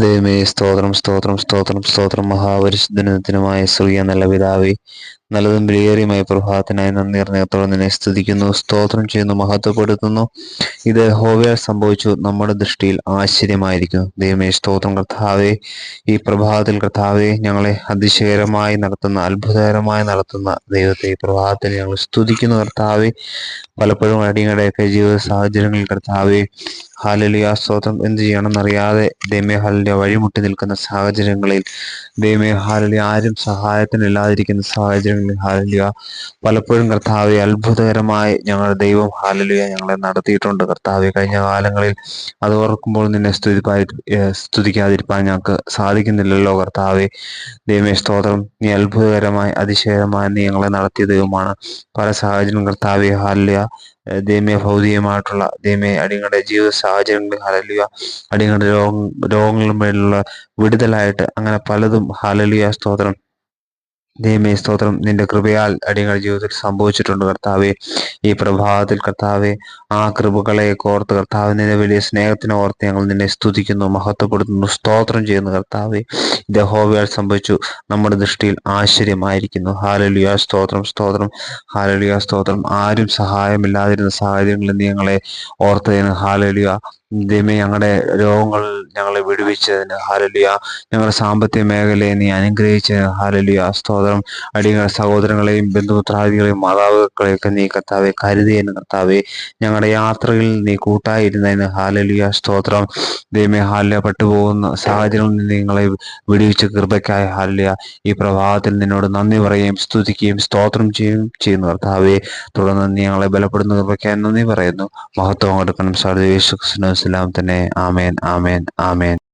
ദൈവമേ സ്തോത്രം സ്തോത്രം സ്തോത്രം സ്തോത്രം. മഹാപരിശുദ്ധനത്തിനുമായ സ്ത്രീയ നല്ല പിതാവേ നല്ലതും വിലയേറിയുമായ പ്രഭാതത്തിനായി നന്ദി നിന്നെ സ്തുതിക്കുന്നു സ്തോത്രം ചെയ്യുന്നു മഹത്വപ്പെടുത്തുന്നു. ഇത് ഹോവയാൽ സംഭവിച്ചു നമ്മുടെ ദൃഷ്ടിയിൽ ആശ്ചര്യമായിരിക്കുന്നു. ദൈവമേ സ്തോത്രം കർത്താവെ. ഈ പ്രഭാതത്തിൽ കർത്താവെ ഞങ്ങളെ അതിശയകരമായി നടത്തുന്ന അത്ഭുതകരമായി നടത്തുന്ന ദൈവത്തെ ഈ പ്രഭാതത്തിൽ ഞങ്ങൾ സ്തുതിക്കുന്നു കർത്താവെ. പലപ്പോഴും അടിയങ്ങളുടെയൊക്കെ ജീവിത സാഹചര്യങ്ങളിൽ കർത്താവെ ഹാലലിയ സ്തോത്രം എന്ത് ചെയ്യണമെന്നറിയാതെ ദൈവമേ ഹാലലിയ വഴിമുട്ടി നിൽക്കുന്ന സാഹചര്യങ്ങളിൽ ദൈവമേ ഹാലലിയ ആരും സഹായത്തിനില്ലാതിരിക്കുന്ന ഹാലലിയ പലപ്പോഴും കർത്താവെ അത്ഭുതകരമായി ഞങ്ങളുടെ ദൈവം ഹാലലിയ ഞങ്ങളെ നടത്തിയിട്ടുണ്ട്. കർത്താവെ കഴിഞ്ഞ കാലങ്ങളിൽ അത് ഓർക്കുമ്പോൾ നിന്നെ സ്തുതിപ്പായി സ്തുതിക്കാതിരിക്കാൻ ഞങ്ങൾക്ക് സാധിക്കുന്നില്ലല്ലോ കർത്താവെ. ദൈവമേ സ്തോത്രം. നീ അത്ഭുതകരമായി അതിശയകരമായി നീ ഞങ്ങളെ നടത്തിയ ദൈവമാണ്. പല സാഹചര്യം കർത്താവെ ഹാലലുക ദൈവമേ ഭൗതികമായിട്ടുള്ള ദൈവമേ അടിയങ്ങളുടെ ജീവിത സാഹചര്യങ്ങളിൽ ഹലലുക അടിയങ്ങളുടെ രോഗ രോഗങ്ങളും മേലുള്ള വിടുതലായിട്ട് അങ്ങനെ പലതും ഹലലുക സ്തോത്രം. ദൈവമേ സ്തോത്രം. നിന്റെ കൃപയാൽ അടിയങ്ങളുടെ ജീവിതത്തിൽ സംഭവിച്ചിട്ടുണ്ട് കർത്താവെ. ഈ പ്രഭാതത്തിൽ കർത്താവെ ആ കൃപകളെ ഓർത്ത് കർത്താവ് നിന്റെ വലിയ സ്നേഹത്തിനെ ഓർത്ത് ഞങ്ങൾ നിന്നെ സ്തുതിക്കുന്നു മഹത്വപ്പെടുത്തുന്നു സ്തോത്രം ചെയ്യുന്നു കർത്താവെ. ഇത് ഹോവയാൽ സംഭവിച്ചു നമ്മുടെ ദൃഷ്ടിയിൽ ആശ്ചര്യമായിരിക്കുന്നു. ഹാലലിയ സ്തോത്രം സ്തോത്രം ഹാലലിയ സ്തോത്രം. ആരും സഹായമില്ലാതിരുന്ന സാഹചര്യങ്ങളിൽ ഞങ്ങളെ ഓർത്തതിന് ഹാലലിയ ദൈവമേ ഞങ്ങളുടെ രോഗങ്ങൾ ഞങ്ങളെ വിടുവിച്ചതിന് ഹാലലിയ ഞങ്ങളുടെ സാമ്പത്തിക മേഖലയെ നീ അനുഗ്രഹിച്ചതിന് ഹാലലിയ സ്തോത്രം. അടിയങ്ങളുടെ സഹോദരങ്ങളെയും ബന്ധുമിത്രാദികളെയും മാതാപിതാക്കളെയൊക്കെ നീ കർത്താവെ കരുതിയെന്ന് കർത്താവെ. ഞങ്ങളുടെ യാത്രയിൽ നീ കൂട്ടായിരുന്നതിന് ഹാലലിയ സ്തോത്രം. ദൈവമേ ഹാലിയ പെട്ടുപോകുന്ന സാഹചര്യങ്ങളിൽ നിന്ന് നിങ്ങളെ വിടിവിച്ച കൃപയ്ക്കായ ഹാലിയ ഈ പ്രഭാതത്തിൽ നിന്നോട് നന്ദി പറയുകയും സ്തുതിക്കുകയും സ്തോത്രം ചെയ്യുകയും ചെയ്യുന്നു കർത്താവെ. തുടർന്ന് ഞങ്ങളെ ബലപ്പെടുന്ന കൃപയ്ക്കായി നന്ദി പറയുന്നു. മഹത്വം കൊടുക്കണം. സാർ യേശു ക്രിസ്തുവിന് തന്നെ ആമേൻ ആമേൻ ആമേൻ.